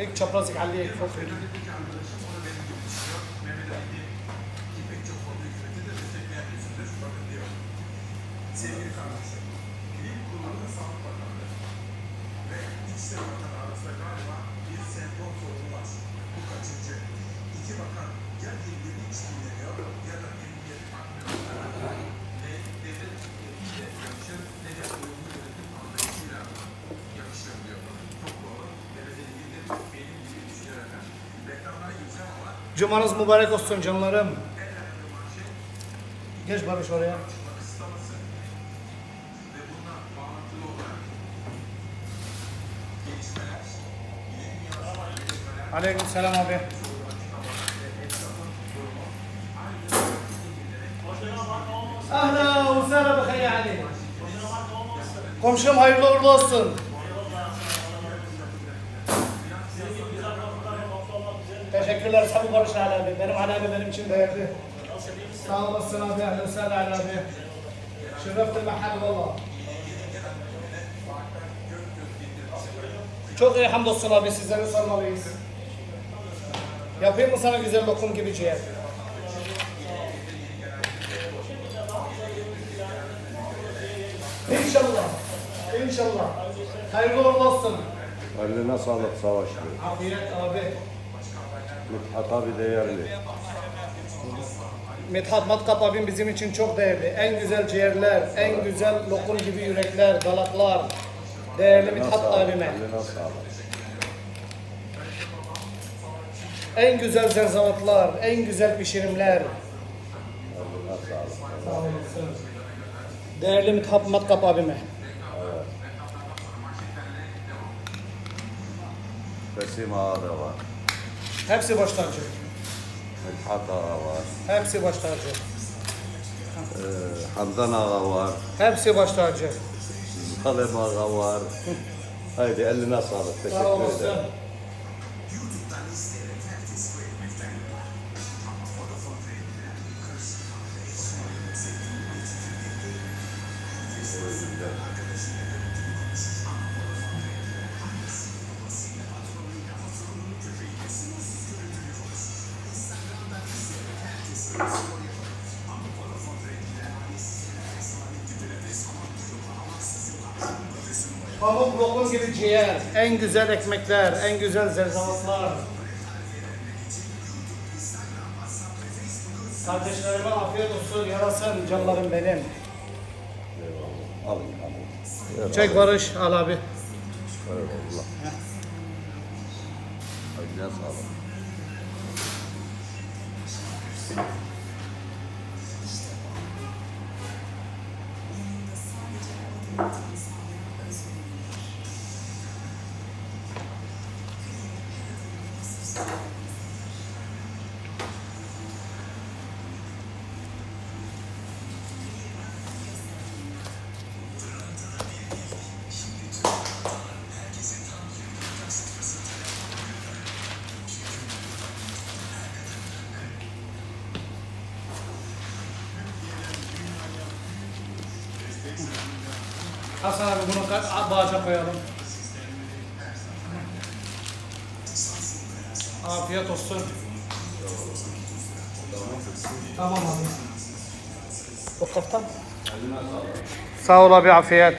ilk çaprazlık halliye Cumanız mübarek olsun canlarım. Geç Barış oraya. Aleyküm selam abi. Ahla ve selam bıkhaya Ali. Komşum hayırlı uğurlu olsun. Teşekkürler Sabi Barış Ali abi. Benim Ali abi benim için değerli. Sağ olasın abi. Ahla ve sahla Ali abi. Şerefti mahal valla. Çok iyi hamdolsun abi sizleri sormalıyız. Yapayım mı sana güzel lokum gibi ciğer? İnşallah. İnşallah. Hayırlı olsun. Eline sağlık savaşçı. Afiyet abi. Mithat abi değerli. Mithat Matkap abim bizim için çok değerli. En güzel ciğerler, en güzel lokum gibi yürekler, dalaklar. Değerli Eline Mithat sağlık, abime. Eline sağlık. En güzel zerzavatlar, en güzel pişirimler. Eline sağlık. Sağ olasın. Değerli Mithat Matkap abime. Besim Ağa da var. Hepsi baş tacı. Ağa var. Hepsi baş tacı. Ee, Hamdan Ağa var. Hepsi baş tacı. Zalim Ağa var. Haydi eline sağlık. Sağ Teşekkür ederim. Pamuk lokum gibi ciğer, en güzel ekmekler, en güzel zerzavatlar. Kardeşlerime afiyet olsun, yarasın canlarım benim. Eyvallah. Alın alın. Çek. Barış, al abi. Eyvallah. Eline sağlık. Hasan abi bunu bağaca koyalım. Afiyet olsun. Tamam abi. O kaptan. Sağ ol abi afiyet.